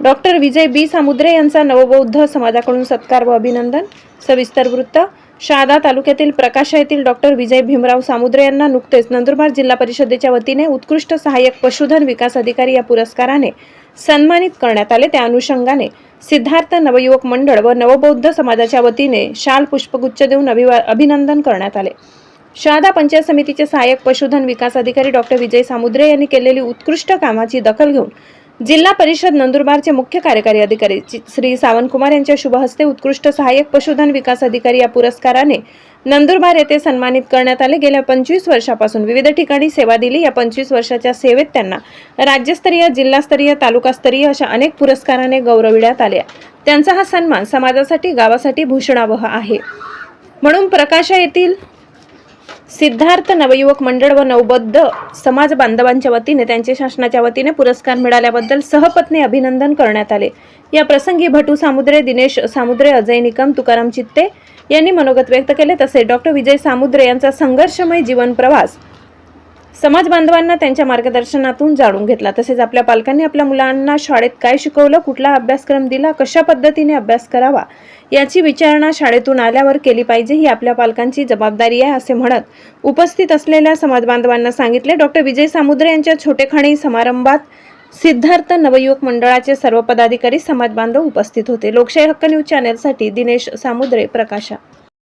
Doctor विजय बी. सामुद्रे यांचा नवबौद्ध समाजाकडून सत्कार व अभिनंदन. सविस्तर वृत्त. शहादा तालुक्यातील प्रकाशा येथील डॉक्टर विजय भीमराव सामुद्रे यांना नुकतेच नंदुरबार जिल्हा परिषदेच्या वतीने उत्कृष्ट सहाय्यक पशुधन विकास अधिकारी या पुरस्काराने सन्मानित करण्यात आले. त्या अनुषंगाने सिद्धार्थ नवयुवक मंडळ व नवबौद्ध समाजाच्या वतीने शाल पुष्पगुच्छ देऊन अभिवा अभिनंदन करण्यात आले. शहादा पंचायत समितीचे सहाय्यक पशुधन विकास अधिकारी डॉक्टर विजय सामुद्रे यांनी केलेली उत्कृष्ट कामाची दखल घेऊन जिल्हा परिषद नंदुरबारचे मुख्य कार्यकारी अधिकारी श्री सावंतकुमार यांच्या शुभहस्ते उत्कृष्ट सहाय्यक पशुधन विकास अधिकारी या पुरस्काराने नंदुरबार येथे सन्मानित करण्यात आले. गेल्या पंचवीस वर्षापासून विविध ठिकाणी सेवा दिली. या पंचवीस वर्षाच्या सेवेत त्यांना राज्यस्तरीय जिल्हास्तरीय तालुकास्तरीय अशा अनेक पुरस्काराने गौरविण्यात आले त्यांचा हा सन्मान समाजासाठी गावासाठी भूषणावह आहे. म्हणून प्रकाशा येथील सिद्धार्थ नवयुवक मंडळ व नवबद्ध समाज बांधवांच्या वतीने त्यांचे शासनाच्या वतीने पुरस्कार मिळाल्याबद्दल सहपत्नी अभिनंदन करण्यात आले. या प्रसंगी भटू सामुद्रे दिनेश सामुद्रे अजय निकम तुकाराम चित्ते यांनी मनोगत व्यक्त केले. तसे डॉक्टर विजय सामुद्रे यांचा संघर्षमय जीवन प्रवास समाज बांधवांना त्यांच्या मार्गदर्शनातून जाणून घेतला. तसेच आपल्या पालकांनी आपल्या मुलांना शाळेत काय शिकवलं कुठला अभ्यासक्रम दिला कशा पद्धतीने अभ्यास करावा याची विचारणा शाळेतून आल्यावर केली पाहिजे ही आपल्या पालकांची जबाबदारी आहे असे म्हणत उपस्थित असलेल्या समाज बांधवांना सांगितले. डॉक्टर विजय सामुद्रे यांच्या छोटेखाणी समारंभात सिद्धार्थ नवयुवक मंडळाचे सर्व पदाधिकारी समाज बांधव उपस्थित होते. लोकशाही हक्क न्यूज चॅनेलसाठी दिनेश सामुद्रे प्रकाशा.